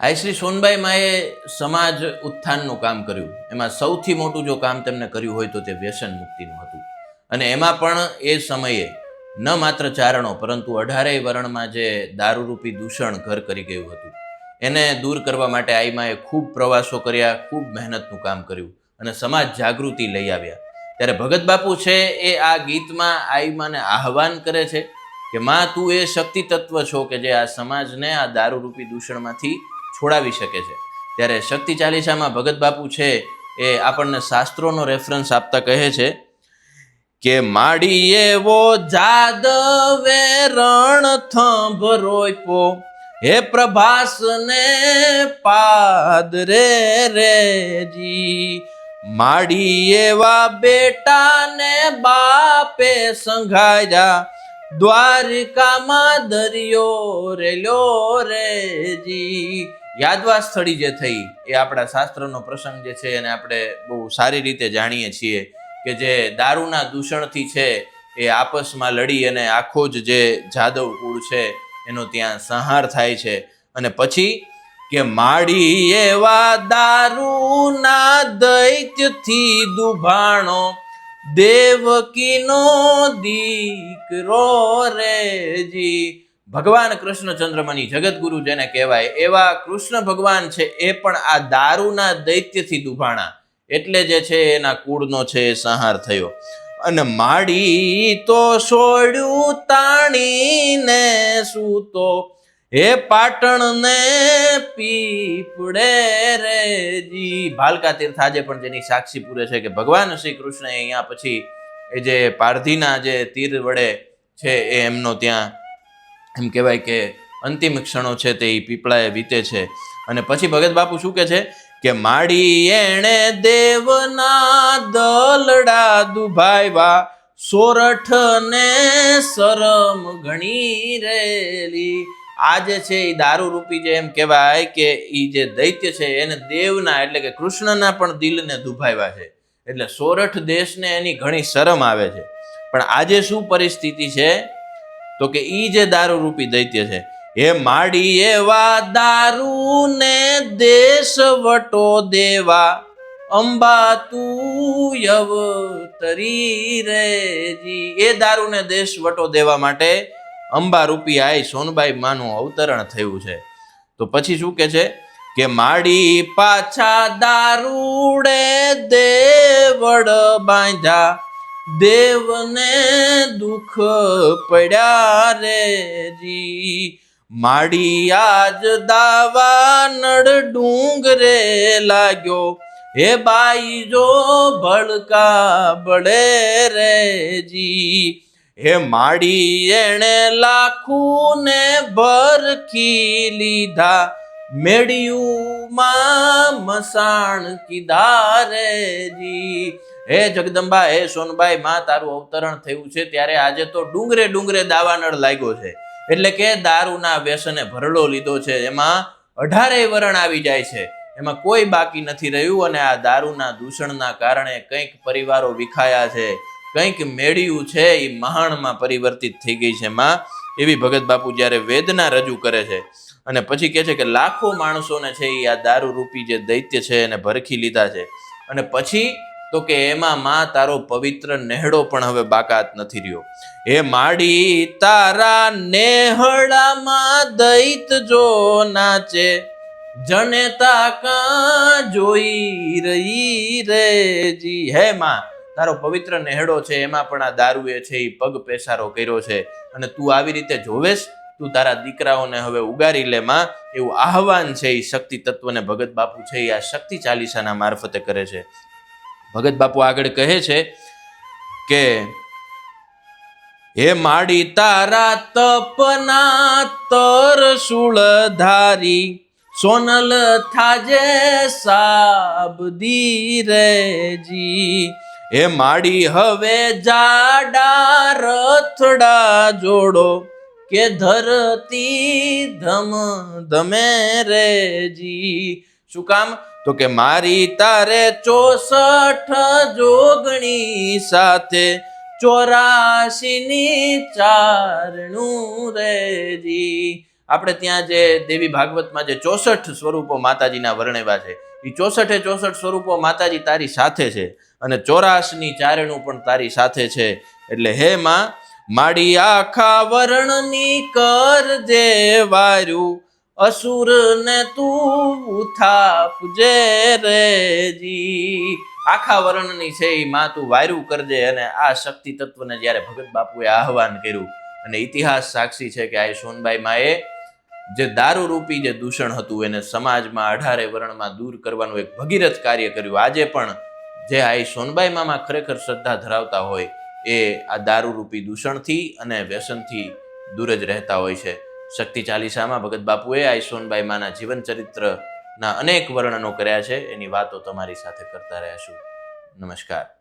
આ શ્રી સોનબાઈ માએ સમાજ ઉત્થાનનું કામ કર્યું. એમાં સૌથી મોટું જો કામ તેમને કર્યું હોય તો તે વ્યસન મુક્તિનું હતું. અને એમાં પણ એ સમયે ન માત્ર ચારણો, પરંતુ અઢારેય વર્ણમાં જે દારૂરૂપી દૂષણ ઘર કરી ગયું હતું. એને દૂર કરવા માટે આઈમાએ ખૂબ પ્રવાસો કર્યા, ખૂબ મહેનતનું કામ કર્યું અને સમાજ જાગૃતિ લઈ આવ્યા. ત્યારે ભગત બાપુ છે એ આ ગીતમાં આઈમાને આહવાન કરે છે કે, માં, તું એ શક્તિ તત્વ છો કે જે આ સમાજને આ દારૂરૂપી દૂષણમાંથી છોડાવી શકે છે. ત્યારે શક્તિ ચાલીસામાં ભગત બાપુ છે એ આપણને શાસ્ત્રોનો રેફરન્સ આપતા કહે છે કે માડી એવો જાદવે રણ થંભ રોપો હે પ્રભાસને પાદરે રેજી માડી એવા બેટાને બાપે સંઘાયા દ્વારિકામાં દરિયો રેલ્યો રેજી યાદવા સ્થળી જે થઈ એ આપણા શાસ્ત્રનો પ્રસંગ જે છે એને આપણે બહુ સારી રીતે જાણીએ છીએ કે જે દારૂના દૂષણથી છે એ આપસમાં લડી અને આખો જ જે જાદવ કુળ છે એનો ત્યાં સંહાર થાય છે. અને પછી કે માડી એવા દારૂના દૈત્યથી દુભાણો, દેવકીનો દીકરો રેજી ભગવાન કૃષ્ણચંદ્રમની જગતગુરુ જેને કહેવાય, એવા કૃષ્ણ ભગવાન છે એ પણ આ દારૂના દૈત્યથી દુભાણા. એટલે જે છે એના કુળનો છે સંહાર થયો. અને માડી તો છોડ્યું તાણીને સૂતો. હે પાટણને રે રેજી ભાલકા તીર્થ આજે પણ જેની સાક્ષી પૂરે છે કે ભગવાન શ્રી કૃષ્ણએ અહીંયા પછી એ જે પારધીના જે તીર વડે છે એ એમનો ત્યાં એમ કહેવાય કે અંતિમ ક્ષણો છે તે પીપળાએ વીતે છે. અને પછી ભગત બાપુ શું કે છે? કે માડી એણે દેવના દલડા દુભાવ્યા સોરઠ ને શરમ ઘણી રેલી આ જે છે એ દારૂ રૂપી જે એમ કહેવાય કે એ જે દૈત્ય છે એને દેવના એટલે કે કૃષ્ણના પણ દિલને દુભાવ્યા છે. એટલે સોરઠ દેશને એની ઘણી શરમ આવે છે. પણ આજે શું પરિસ્થિતિ છે? તો કે ઈ જે દારૂ રૂપી દૈત્ય છે હે માડી એવા દારૂ ને દેશ વટો દેવા. અંબા તું યવતરી રેજી. એ દારૂને દેશ વટો દેવા માટે અંબા રૂપી આઈ સોનબાઈ માનું અવતરણ થયું છે. તો પછી શું કે છે? કે માડી પાછા દારૂડે દેવડ બાંધ્યા. દેવને દુઃખ પડ્યા રેજી માડી આજ દાવા નડ ડુંગરે લાગ્યો. હે બાઈ, જો ભડકા બળે રેજી હે માડી, એણે લાખું ને ભરખી લીધા. મેળિયુંમાં મસાણ કીધા રેજી હે જગદંબા, હે સોનબાઈ, માં તારું અવતરણ થયું છે ત્યારે આજે તો ડુંગરે ડુંગરે દાવાનળ લાગ્યો છે. એટલે કે દારૂના વ્યસને ભરડો લીધો છે. એમાં અઢારેય વરણ આવી જાય છે. એમાં કોઈ બાકી નથી રહ્યું અને આ દારૂના દૂષણના કારણે કંઈક પરિવારો વિખાયા છે. કંઈક મેળ્યું છે એ મહાણમાં પરિવર્તિત થઈ ગઈ છે માં. એવી ભગત બાપુ જ્યારે વેદના રજૂ કરે છે અને પછી કહે છે કે લાખો માણસોને છે એ આ દારૂ રૂપી જે દૈત્ય છે એને ભરખી લીધા છે. અને પછી તો કે એમાં માં તારો પવિત્ર નેહડો પણ હવે બાકાત નથી રહ્યો. હે માડી, તારા નેહડામાં દૈત જો નાચે જનેતા કા જોઈ રહી રેજી. હે માં, તારો પવિત્ર નેહડો છે, એમાં પણ આ દારૂએ છે એ પગ પેસારો કર્યો છે. અને તું આવી રીતે જોવેશ તું તારા દીકરાઓને હવે ઉગારી લે માં. એવું આહવાન છે એ શક્તિ તત્વને ભગત બાપુ છે એ આ શક્તિ ચાલીસાના મારફતે કરે છે. ભગત બાપુ આગળ કહે છે કે, હે માડી તારા તપના તરસુળ ધારી સોનલ થાજે સાબદી રેજી. હે માડી હવે જાડા રથડા જોડો કે ધરતી ધમ ધમે રેજી શું કામ? તો કે મારી તારે ચોસઠ જોગણી સાથે ચોરાશી ની ચારણું રેજી આપણે ત્યાં જે દેવી ભાગવતમાં જે ચોસઠ સ્વરૂપો માતાજીના વર્ણવ્યા છે એ ચોસઠે ચોસઠ સ્વરૂપો માતાજી તારી સાથે છે અને ચોરાશની ચારણું પણ તારી સાથે છે. એટલે હે માં માડી આખા વર્ણની કરજે વાર્યું અસુર ને તું ઉથાપજે રેજી આખા વર્ણની છે એ માં તું વાયરું કરજે અને આ શક્તિ તત્વને જ્યારે ભગત બાપુએ આહવાન કર્યું, અને ઇતિહાસ સાક્ષી છે કે આ સોનબાઈ માએ જે દારૂરૂપી જે દૂષણ હતું એને સમાજમાં અઢારે વર્ણમાં દૂર કરવાનું એક ભગીરથ કાર્ય કર્યું. આજે પણ જે આ સોનબાઈ મામા ખરેખર શ્રદ્ધા ધરાવતા હોય એ આ દારૂરૂપી દૂષણથી અને વ્યસનથી દૂર જ રહેતા હોય છે. શક્તિ ચાલીસામાં ભગત બાપુએ આ સોનબાઈ માના જીવન ચરિત્રના અનેક વર્ણનો કર્યા છે. એની વાતો તમારી સાથે કરતા રહેશું નમસ્કાર.